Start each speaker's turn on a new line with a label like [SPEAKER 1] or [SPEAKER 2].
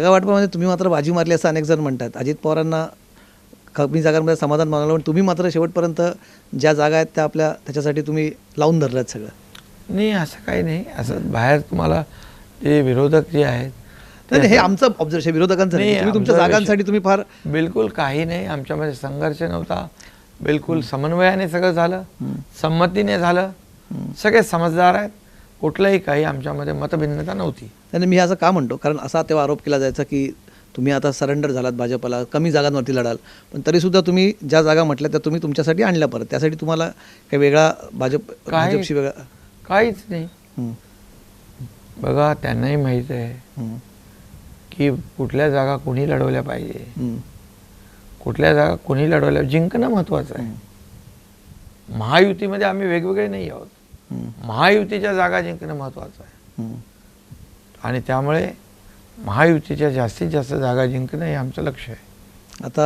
[SPEAKER 1] जागा वाटपामध्ये तुम्ही मात्र बाजी मारली असं अनेक जण म्हणतात. अजित पवारांना कमी जागांमध्ये समाधान मानलं पण तुम्ही मात्र शेवटपर्यंत ज्या जागा आहेत त्या आपल्या त्याच्यासाठी तुम्ही लावून धरलात सगळं.
[SPEAKER 2] नाही असं काही नाही. असं बाहेर तुम्हाला जे विरोधक जे आहेत
[SPEAKER 1] नाही हे आमचं ऑब्झर्वेशन विरोधकांचं नाही. तुम्ही तुमच्या. जागांसाठी तुम्ही फार
[SPEAKER 2] बिलकुल काही नाही. आमच्यामध्ये संघर्ष नव्हता. बिलकुल समन्वयाने सगळं झालं. संमतीने झालं. सगळे समजदार आहेत. कुठलंही काही आमच्यामध्ये मतभिन्नता नव्हती.
[SPEAKER 1] आणि मी असं का म्हणतो? कारण असा तेव्हा आरोप केला जायचा की तुम्ही आता सरेंडर झालात भाजपला कमी जागांवरती लढाल. पण तरीसुद्धा तुम्ही ज्या जागा म्हटल्या त्या तुम्ही तुमच्यासाठी आणल्या परत. त्यासाठी तुम्हाला काही वेगळा भाजप? भाजपशी वेगळा
[SPEAKER 2] काहीच नाही. बघा त्यांनाही माहीत आहे
[SPEAKER 1] हं,
[SPEAKER 2] की कुठल्या जागा कोणी लढवल्या पाहिजे.
[SPEAKER 1] हं,
[SPEAKER 2] कुठल्या जागा कोणी लढवल्या जिंकणं महत्त्वाचं आहे. महायुतीमध्ये आम्ही वेगवेगळे नाही आहोत. महायुतीच्या जागा जिंकणं महत्त्वाचं आहे. आणि त्यामुळे महायुतीच्या जास्तीत जास्त जागा जिंकणं हे आमचं लक्ष आहे.
[SPEAKER 1] आता